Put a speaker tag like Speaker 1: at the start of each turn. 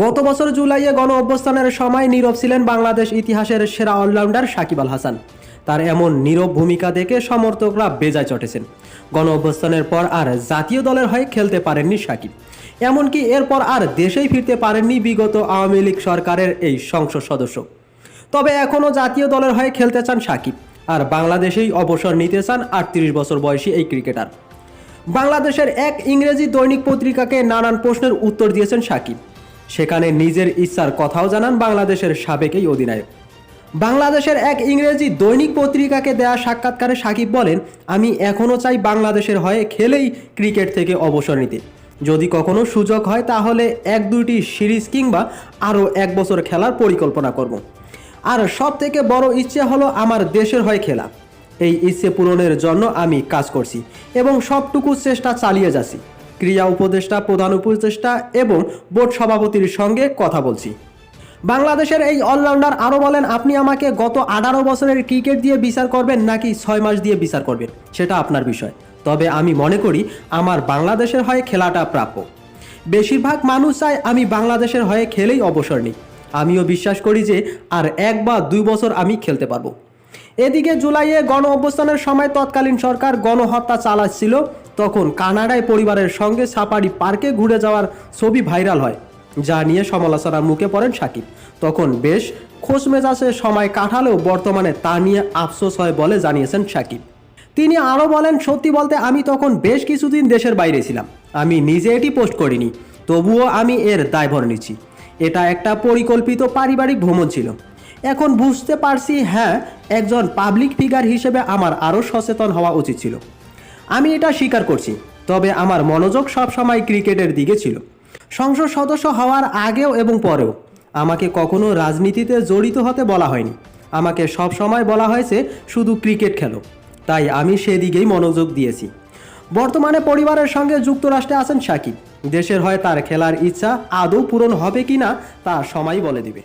Speaker 1: গত বছর জুলাইয়ে গণ অভ্যস্থানের সময় নীরব ছিলেন বাংলাদেশ ইতিহাসের সেরা অলরাউন্ডার সাকিব আল হাসান। তার এমন নীরব ভূমিকা দেখে সমর্থকরা বেজায় চটেছেন। গণ অভ্যস্থানের পর আর জাতীয় দলের হয়ে খেলতে পারেননি সাকিব। এমনকি এরপর আর দেশেই ফিরতে পারেননি বিগত আওয়ামী লীগ সরকারের এই সংসদ সদস্য। তবে এখনও জাতীয় দলের হয়ে খেলতে চান সাকিব। আর বাংলাদেশেই অবসর নিতে চান আটত্রিশ বছর বয়সী এই ক্রিকেটার। বাংলাদেশের এক ইংরেজি দৈনিক পত্রিকাকে নানান প্রশ্নের উত্তর দিয়েছেন সাকিব। সেখানে নিজের ইচ্ছার কথাও জানান বাংলাদেশের সাবেক এই অধিনায়ক। বাংলাদেশের এক ইংরেজি দৈনিক পত্রিকাকে দেয়া সাক্ষাৎকারে সাকিব বলেন, আমি এখনও চাই বাংলাদেশের হয়ে খেলেই ক্রিকেট থেকে অবসর নিতে। যদি কখনো সুযোগ হয় তাহলে এক দুইটি সিরিজ কিংবা আরও এক বছর খেলার পরিকল্পনা করব। আর সব থেকে বড় ইচ্ছে হলো আমার দেশের হয়ে খেলা। এই ইচ্ছে পূরণের জন্য আমি কাজ করছি এবং সবটুকু চেষ্টা চালিয়ে যাচ্ছি। ক্রিয়া উপদেষ্টা, প্রধান উপদেষ্টা এবং বোর্ড সভাপতির সঙ্গে কথা বলছি। বাংলাদেশের এই অলরাউন্ডার আরও বলেন, আপনি আমাকে গত আঠারো বছরের ক্রিকেট দিয়ে বিচার করবেন নাকি ছয় মাস দিয়ে বিচার করবেন? সেটা আপনার বিষয়। তবে আমি মনে করি, আমার বাংলাদেশের হয়ে খেলাটা প্রাপ্য। বেশিরভাগ মানুষ চায় আমি বাংলাদেশের হয়ে খেলেই অবসর নিই। আমিও বিশ্বাস করি যে আর এক বা দুই বছর আমি খেলতে পারব। এদিকে জুলাইয়ে গণ অভ্যস্থানের সময় তৎকালীন সরকার গণহত্যা চালাচ্ছিল। তখন কানাডায় পরিবারের সঙ্গে সাপাড়ি পার্কে ঘুরে যাওয়ার ছবি ভাইরাল হয়, যা নিয়ে সমালোচনার মুখে পড়েন সাকিব। তখন বেশ খোশ মেজাজে সময় কাটালেও বর্তমানে তা নিয়ে আফসোস হয় বলে জানিয়েছেন সাকিব। তিনি আরও বলেন, সত্যি বলতে আমি তখন বেশ কিছুদিন দেশের বাইরে ছিলাম। আমি নিজে এটি পোস্ট করিনি, তবুও আমি এর দায়ভার নিচ্ছি এটা একটা পরিকল্পিত পারিবারিক ভ্রমণ ছিল। এখন বুঝতে পারছি হ্যাঁ একজন পাবলিক ফিগার হিসেবে আমার আরও সচেতন হওয়া উচিত ছিল। আমি এটা স্বীকার করছি, তবে আমার মনোযোগ সবসময় ক্রিকেটের দিকে ছিল। সংসদ সদস্য হওয়ার আগেও এবং পরেও আমাকে কখনো রাজনীতিতে জড়িত হতে বলা হয়নি। আমাকে সব সময় বলা হয়েছে, শুধু ক্রিকেট খেলো। তাই আমি সেদিকেই মনোযোগ দিয়েছি। বর্তমানে পরিবারের সঙ্গে যুক্তরাষ্ট্রে আছেন সাকিব। দেশের হয় তার খেলার ইচ্ছা আদৌ পূরণ হবে কিনা তা সময় বলে দিবে।